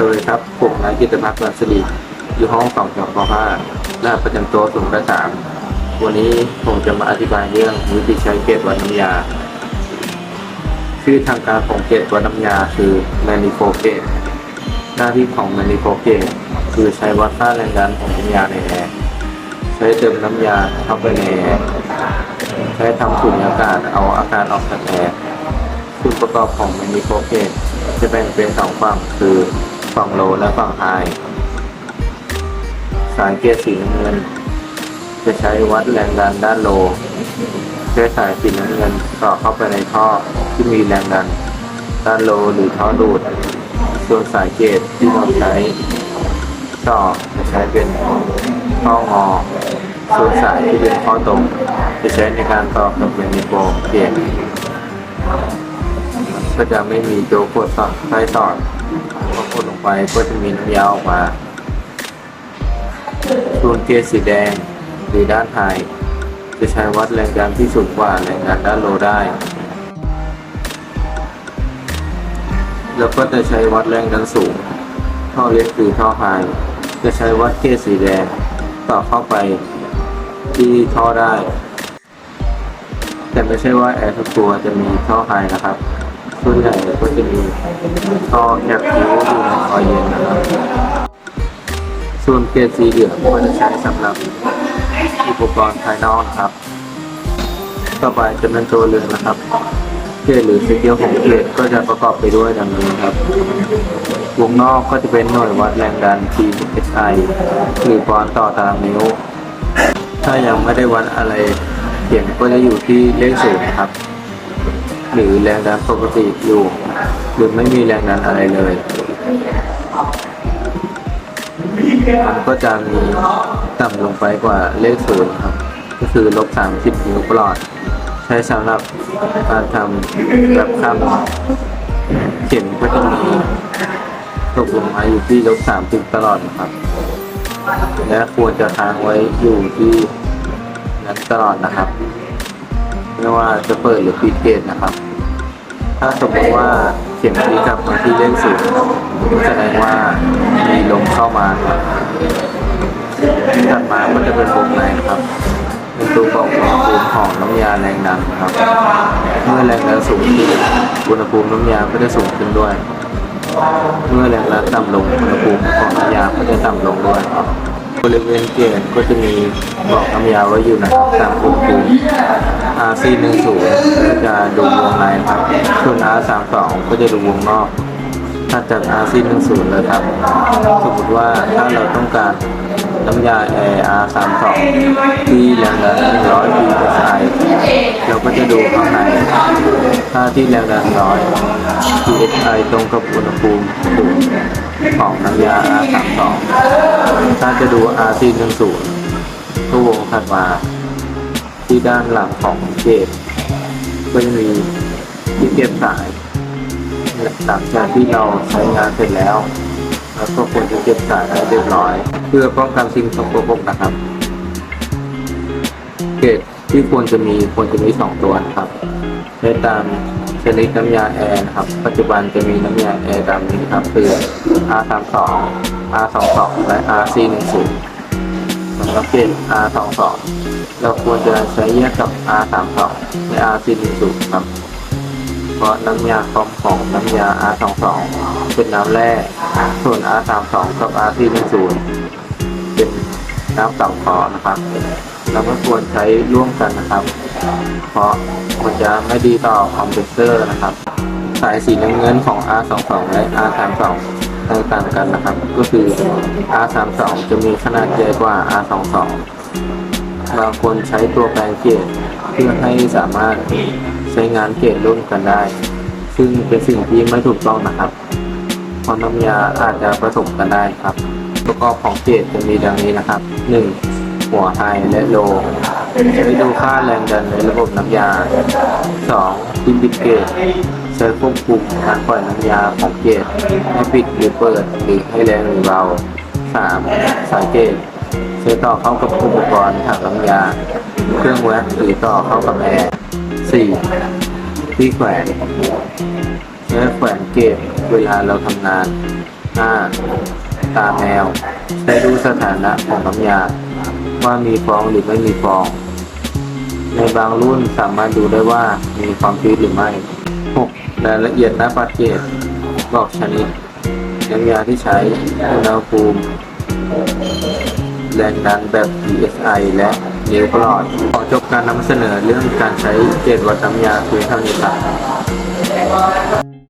สวัสดีครับ ผมนายกิตภักดิ์รัศดีอยู่ห้องสองจอปห้าหน้าประจำตัวศูนย์ประสามวันนี้ผมจะมาอธิบายเรื่องวิธีใช้เกล็ดวัดน้ำยา ชื่อทางการของเกล็ดวัดน้ำยาคือแมนิโฟเกตหน้าที่ของแมนิโฟเกตคือใช้วัดค่าแรงดันของน้ำยาในแอร์ใช้เติมน้ำยาเข้าไปในแอร์ใช้ทำสูญญากาศเอาอาการออกจากแอร์ส่วนประกอบของแมนิโฟเกตจะแบ่งเป็นสองฝั่งคือ ฝั่งโลและฝั่งไฮสายเกจสีน้ำเงิน จะใช้วัดแรงดันด้านโลใช้สายสีน้ำเงินต่อเข้าไปในท่อที่มีแรงดัน ด้านโลหรือท่อดูด ส่วนสายเกจที่เราใช้ต่อจะใช้เป็นท่องอส่วนสายที่เป็นท่อตรง จะใช้ในการต่อกับแมนิโฟเกตก็จะไม่มีโจกดสอดไส้สอดพอกดลง ไปก็จะมีน้ำยาออกมาส่วนเกจสีแดงหรือด้านไฮจะใช้วัดแรงดันที่สูงกว่าแรงดันด้านโลได้ แล้วก็จะใช้วัดแรงดันสูงท่อเล็กหรือท่อไฮจะใช้วัดเกจสีแดงต่อเข้าไปที่ท่อได้ แต่ไม่ใช่ว่าแอร์ทุกตัวจะมีท่อไฮนะครับ ส่วนใหญ่ก็จะมีท่อแคปคิ้วอยู่ในคอเย็นนะครับ ส่วนเกจสีเหลืองก็จะใช้สำหรับอุปกรณ์ภายนอกนะครับ ต่อไปจะเป็นตัวเรือนนะครับ เกจหรือสเกลของเกจก็จะประกอบไปด้วยดังนี้ครับ วงนอกก็จะเป็นหน่วยวัดแรงดัน PSI หรือปอนต่อตารางนิ้ว ถ้ายังไม่ได้วัดอะไรเขียนก็จะอยู่ที่เลขศูนย์นะครับ หรือแรงดันปกติอยู่ หรือไม่มีแรงดันอะไรเลย มันก็จะมีต่ำลงไปกว่าเลขศูนย์ครับ ก็คือลบ30นิ้วปลอด ใช้สำหรับการทำแบบข้ามเข็มก็จะมีตกลงมาอยู่ที่ลบ30ตลอดนะครับ และควรจะค้างไว้อยู่ที่นั้นตลอดนะครับ ไม่ว่าจะเปิดหรือปิดเกตนะครับ ถ้าสมมติว่าเข็มนี้กลับมาที่เลขศูนย์ก็แสดงว่ามีลมเข้ามาครับถัดมาก็จะเป็นวงในครับเป็นตัวบอกอุณหภูมิของน้ำยาแรงดันครับ เมื่อแรงดันสูงขึ้นอุณหภูมิน้ำยาก็จะสูงขึ้นด้วย เมื่อแรงดันต่ำลงอุณหภูมิของน้ำยาก็จะต่ำลงด้วยครับบริเวณเกจก็จะมีบอกน้ำยาไว้อยู่นะครับตามอุณหภูมิ ซีหนึ่งศูนย์จะดูวงในครับส่วนอาร์สามสองก็จะดูวงนอกถ้าจากอาร์ซีหนึ่งศูนย์เลยครับ สมมติว่าถ้าเราต้องการน้ำยาแอร์อาร์สามสองที่แรงดันหนึ่งร้อยปีเอสไอเราก็จะดูข้างในถ้าที่แรงดันร้อย PSI ตรงกับอุณหภูมิสูงของน้ำยาอาร์สามสองถ้าจะดูอาร์ซีหนึ่งศูนย์ทุกวงถัดมา ที่ด้านหลังของเกจก็จะมีที่เก็บสายหลังจากที่เราใช้งานเสร็จแล้วแล้วก็ควรจะเก็บสายให้เรียบร้อย เพื่อป้องกันสิ่งสกปรกนะครับ เกจที่ควรจะมีควรจะมีสองตัวนะครับใช้ตามชนิดน้ำยาแอร์นะครับ ปัจจุบันจะมีน้ำยาแอร์ตามนี้ครับคือ R32 R22 และ RC10 สำหรับเกณฑ์ R22 เราควรจะใช้แยกกับ R32 และ R410 ครับ เพราะน้ำยาคอมของน้ำยา R22 เป็นน้ำแร่ส่วน R32 กับ R410 เป็นน้ำสังเคราะห์นะครับ เราไม่ควรใช้ร่วมกันนะครับ เพราะมันจะไม่ดีต่อคอมเพรสเซอร์นะครับ สายสีน้ำเงินของ R22 และ R32 แตกต่างกันนะครับ ก็คือ R32 จะมีขนาดใหญ่กว่า R22 บางคนใช้ตัวแปลงเกจเพื่อให้สามารถใช้งานเกจร่วมกันได้ ซึ่งเป็นสิ่งที่ไม่ถูกต้องนะครับเพราะน้ำยาอาจจะผสมกันได้ครับประกอบของเกจจะมีดังนี้นะครับ 1. หัวไฮและโลใช้ดูค่าแรงดันในระบบน้ำยา 2. ที่ปิดเกจใช้ควบคุมการปล่อยน้ำยาของเกจให้ปิดหรือเปิดหรือให้แรงหรือเบา 3. สายเกจ ใช้ต่อเข้ากับอุปกรณ์ถังน้ำยา เครื่องแว็กหรือต่อเข้ากับแอร์ 4. ที่แขวนใช้แขวนเกจเวลาเราทำงาน 5. ตาแมวใช้ดูสถานะของน้ำยา ว่ามีฟองหรือไม่มีฟอง ในบางรุ่นสามารถดูได้ว่ามีความชื้นหรือไม่ 6. รายละเอียดหน้าปัดเกจบอกชนิดน้ำยาที่ใช้อุณหภูมิ แรงดันแบบ PSI และนิ้วกลอด ขอจบการนำเสนอเรื่องการใช้เกจวัดน้ำยาเพียงเท่านี้ครับ